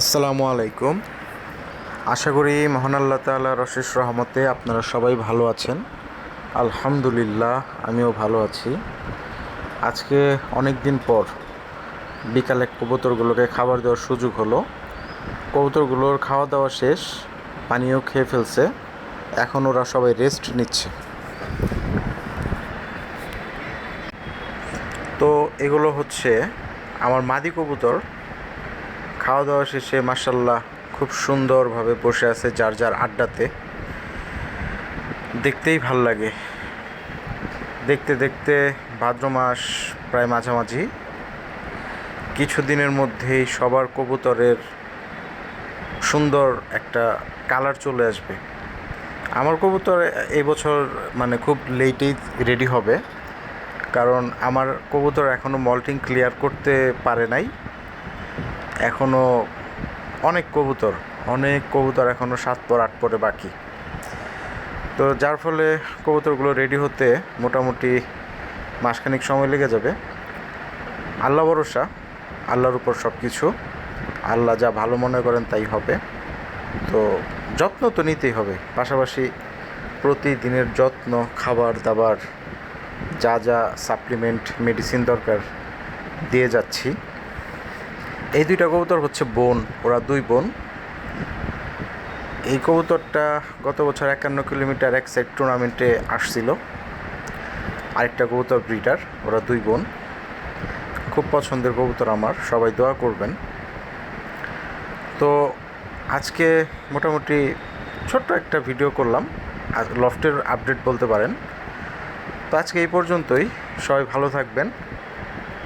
আসসালামু আলাইকুম। আশা করি মহান আল্লাহ তাআলার অশেষ রহমতে আপনারা সবাই ভালো আছেন। আলহামদুলিল্লাহ, আমিও ভালো আছি। আজকে অনেক দিন পর বিকালে কবুতরগুলোকে খাবার দেওয়ার সুযোগ হলো। কবুতরগুলোর খাওয়া দাওয়া শেষ, পানিও খেয়ে ফেলছে। এখন ওরা সবাই রেস্ট নিচ্ছে। তো এগুলো হচ্ছে আমার মাদি কবুতর। খাওয়া দাওয়া শেষে মাসাল্লাহ খুব সুন্দরভাবে বসে আছে যার যার আড্ডাতে। দেখতেই ভালো লাগে। দেখতে দেখতে ভাদ্র মাস প্রায় মাঝামাঝি। কিছুদিনের মধ্যেই সবার কবুতরের সুন্দর একটা কালার চলে আসবে। আমার কবুতর এই বছর মানে খুব লেটেই রেডি হবে। কারণ আমার কবুতর এখনও মল্টিং ক্লিয়ার করতে পারে নাই। এখনও অনেক কবুতর অনেক কবুতর এখনও সাত পর আট পরে বাকি। তো যার ফলে কবুতরগুলো রেডি হতে মোটামুটি মাসখানিক সময় লেগে যাবে। আল্লাহ ভরসা, আল্লাহর উপর সব কিছু আল্লাহ যা ভালো মনে করেন তাই হবে। তো যত্ন তো নিতেই হবে। পাশাপাশি প্রতিদিনের যত্ন, খাবার দাবার, যা যা সাপ্লিমেন্ট মেডিসিন দরকার, দিয়ে যাচ্ছি। এই দুইটা কবুতর হচ্ছে বোন, ওরা দুই বোন। এই কবুতরটা গত বছর একান্ন কিলোমিটার এক সাইড টুর্নামেন্টে আসছিল। আরেকটা কবুতর ব্রিডার, ওরা দুই বোন। খুব পছন্দের কবুতর আমার, সবাই দোয়া করবেন। তো আজকে মোটামুটি ছোট্ট একটা ভিডিও করলাম লফটের আপডেট বলতে পারেন। তো আজকে এই পর্যন্তই, সবাই ভালো থাকবেন।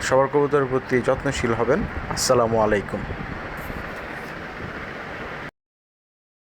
সবার কবুতরের প্রতি যত্নশীল হবেন। আসসালামু আলাইকুম।